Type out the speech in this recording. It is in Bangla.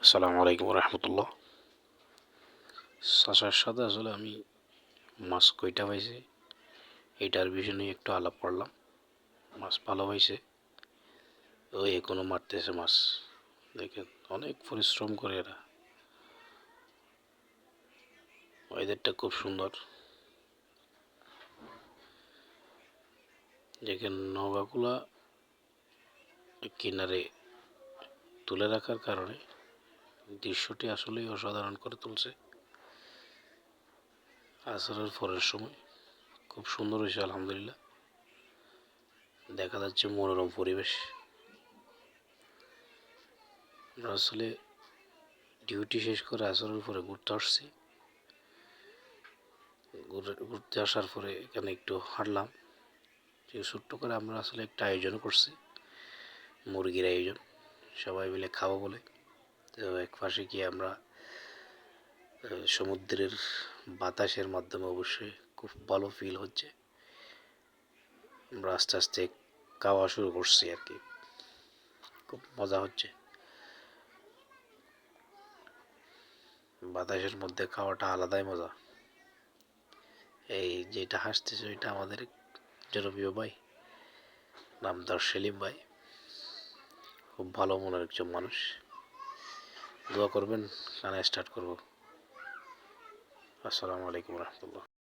আসসালামু আলাইকুম রহমতুল্লাহ চাষার সাথে আসলে আমি মাছ কইটা পাইছি এটার বিষয় নিয়ে একটু আলাপ করলাম। মাছ ভালো পাইছে ওই এখনও মারতেছে মাছ। দেখেন, অনেক পরিশ্রম করে এরা। ওয়েদারটা খুব সুন্দর। দেখেন নৌকাগুলা কিনারে তুলে রাখার কারণে দৃশ্যটি আসলেই অসাধারণ করে তুলছে। আসরের পরের সময় খুব সুন্দর হয়েছে, আলহামদুলিল্লাহ। দেখা যাচ্ছে মনোরম পরিবেশ। আমরা আসলে ডিউটি শেষ করে আসরের পরে ঘুরতে আসছি। ঘুরে- ঘুরতে আসার পরে এখানে একটু হাঁটলাম। ছোট্ট করে আমরা আসলে একটা আয়োজন করছি। মুরগির আয়োজন সবাই মিলে খাব বলে। তো এক পাশে গিয়ে আমরা সমুদ্রের বাতাসের মাধ্যমে অবশ্যই খুব ভালো ফিল হচ্ছে। আমরা আস্তে আস্তে খাওয়া শুরু করছি আর কি। খুব মজা হচ্ছে। বাতাসের মধ্যে খাওয়াটা আলাদাই মজা। এই যেটা হাসতেছে ওইটা আমাদের জনপ্রিয় ভাই, নাম তার সেলিম ভাই। খুব ভালো মনের একজন মানুষ। দোয়া করবেন গানা স্টার্ট করব। আসসালামু আলাইকুম রহমতুল্লাহ।